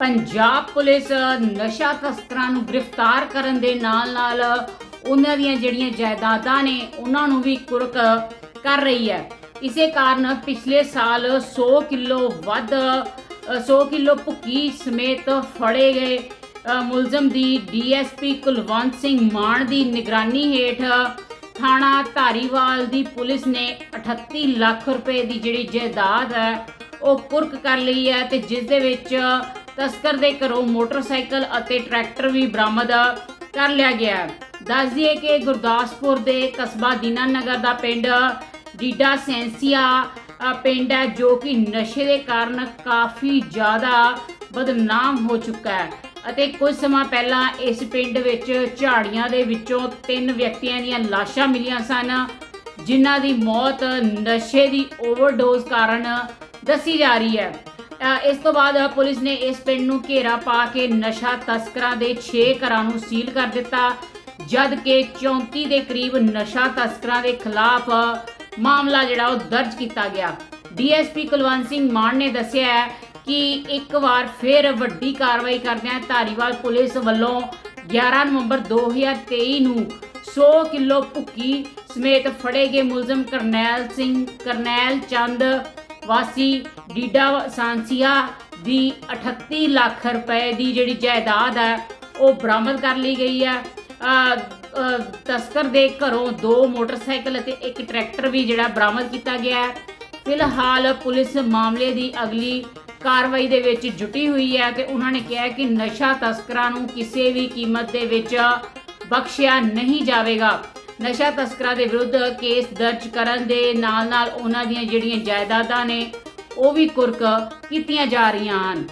Punjab police ਨਸ਼ਾ ਤਸਕਰਾਂ ਨੂੰ ਗ੍ਰਿਫਤਾਰ ਕਰਨ ਦੇ ਨਾਲ-ਨਾਲ ਉਹਨਾਂ ਦੀਆਂ ਜਿਹੜੀਆਂ ਜਾਇਦਾਦਾਂ ਨੇ ਉਹਨਾਂ ਨੂੰ ਵੀ ਕੁਰਕ ਕਰ ਰਹੀ ਹੈ। ਇਸੇ ਕਾਰਨ ਪਿਛਲੇ ਸਾਲ 100 ਕਿਲੋ ਵੱਧ ਅ, 100 ਕਿਲੋ ਭੁੱਕੀ ਸਮੇਤ ਫੜੇ ਗਏ ਮੁਲਜ਼ਮ ਦੀ ਡੀਐਸਪੀ ਕੁਲਵੰਤ ਸਿੰਘ ਮਾਨ ਦੀ ਨਿਗਰਾਨੀ ਹੇਠ ਥਾਣਾ ਧਾਰੀਵਾਲ ਦੀ ਪੁਲਿਸ ਨੇ 38 ਲੱਖ ਰੁਪਏ ਦੀ ਜਿਹੜੀ ਜਾਇਦਾਦ ਹੈ ਉਹ ਕੁਰਕ ਕਰ ਲਈ ਹੈ ਤੇ ਜਿਸ ਦੇ ਵਿੱਚ ਤਸਕਰ ਦੇ ਘਰੋਂ ਮੋਟਰਸਾਈਕਲ ਅਤੇ ਟਰੈਕਟਰ ਵੀ ਬਰਾਮਦ ਕਰ ਲਿਆ ਗਿਆ ਹੈ। ਦੱਸ ਦਈਏ ਕਿ ਗੁਰਦਾਸਪੁਰ ਦੇ ਕਸਬਾ ਦੀਨਾਨਗਰ ਦਾ ਪਿੰਡ ਡੀਡਾ ਸੈਂਸੀਆ ਪਿੰਡ ਹੈ ਜੋ ਕਿ ਨਸ਼ੇ ਦੇ ਕਾਰਨ ਕਾਫੀ ਜ਼ਿਆਦਾ ਬਦਨਾਮ ਹੋ ਚੁੱਕਾ ਹੈ ਅਤੇ ਕੁਝ ਸਮਾਂ ਪਹਿਲਾਂ ਇਸ ਪਿੰਡ ਵਿੱਚ ਝਾੜੀਆਂ ਦੇ ਵਿੱਚੋਂ ਤਿੰਨ ਵਿਅਕਤੀਆਂ ਦੀਆਂ ਲਾਸ਼ਾਂ ਮਿਲੀਆਂ ਸਨ, ਜਿਨ੍ਹਾਂ ਦੀ ਮੌਤ ਨਸ਼ੇ ਦੀ ਓਵਰਡੋਜ਼ ਕਾਰਨ ਦੱਸੀ ਜਾ ਰਹੀ ਹੈ। ਇਸ ਤੋਂ ਬਾਅਦ ਪੁਲਿਸ ਨੇ ਇਸ ਪਿੰਡ ਨੂੰ ਘੇਰਾ ਪਾ ਕੇ ਨਸ਼ਾ ਤਸਕਰਾਂ ਦੇ 6 ਘਰਾਂ ਨੂੰ ਸੀਲ ਕਰ ਦਿੱਤਾ, ਜਦ ਕਿ 34 ਦੇ ਕਰੀਬ ਨਸ਼ਾ ਤਸਕਰਾਂ ਦੇ ਖਿਲਾਫ ਮਾਮਲਾ ਜਿਹੜਾ ਉਹ ਦਰਜ ਕੀਤਾ ਗਿਆ। ਡੀਐਸਪੀ ਕੁਲਵੰਤ ਸਿੰਘ ਮਾਨ ਨੇ ਦੱਸਿਆ ਕਿ ਇੱਕ ਵਾਰ ਫਿਰ ਵੱਡੀ ਕਾਰਵਾਈ ਕਰਦਿਆਂ ਧਾਰੀਵਾਲ ਪੁਲਿਸ ਵੱਲੋਂ 11 ਨਵੰਬਰ 2023 ਨੂੰ 100 ਕਿਲੋ ਭੁੱਕੀ ਸਮੇਤ ਫੜੇ ਗਏ ਮੁਲਜ਼ਮ ਕਰਨੈਲ ਸਿੰਘ ਕਰਨੈਲ ਚੰਦ ਵਾਸੀ ਡੀਡਾ ਸਾਂਸੀਆ ਦੀ 38 ਲੱਖ ਰੁਪਏ ਦੀ ਜਿਹੜੀ ਜਾਇਦਾਦ ਹੈ, ਉਹ ਬਰਾਮਦ ਕਰ ਲਈ ਗਈ ਹੈ। ਤਸਕਰ ਦੇ ਘਰੋਂ ਦੋ ਮੋਟਰਸਾਈਕਲ ਅਤੇ ਇੱਕ ਟਰੈਕਟਰ ਵੀ ਜਿਹੜਾ ਬਰਾਮਦ ਕੀਤਾ ਗਿਆ ਹੈ। ਫਿਲਹਾਲ ਪੁਲਿਸ ਮਾਮਲੇ ਦੀ ਅਗਲੀ ਕਾਰਵਾਈ ਦੇ ਵਿੱਚ ਜੁਟੀ ਹੋਈ ਹੈ ਤੇ ਉਹਨਾਂ ਨੇ ਕਿਹਾ ਕਿ ਨਸ਼ਾ ਤਸਕਰਾਂ ਨੂੰ ਕਿਸੇ ਵੀ ਕੀਮਤ ਦੇ ਵਿੱਚ ਬਖਸ਼ਿਆ ਨਹੀਂ ਜਾਵੇਗਾ। ਨਸ਼ਾ ਤਸਕਰਾਂ ਦੇ ਵਿਰੁੱਧ ਕੇਸ ਦਰਜ ਕਰਨ ਦੇ ਨਾਲ ਨਾਲ ਉਹਨਾਂ ਦੀਆਂ ਜਿਹੜੀਆਂ ਜਾਇਦਾਦਾਂ ਨੇ, ਉਹ ਵੀ ਕੁਰਕ ਕੀਤੀਆਂ ਜਾ ਰਹੀਆਂ ਹਨ।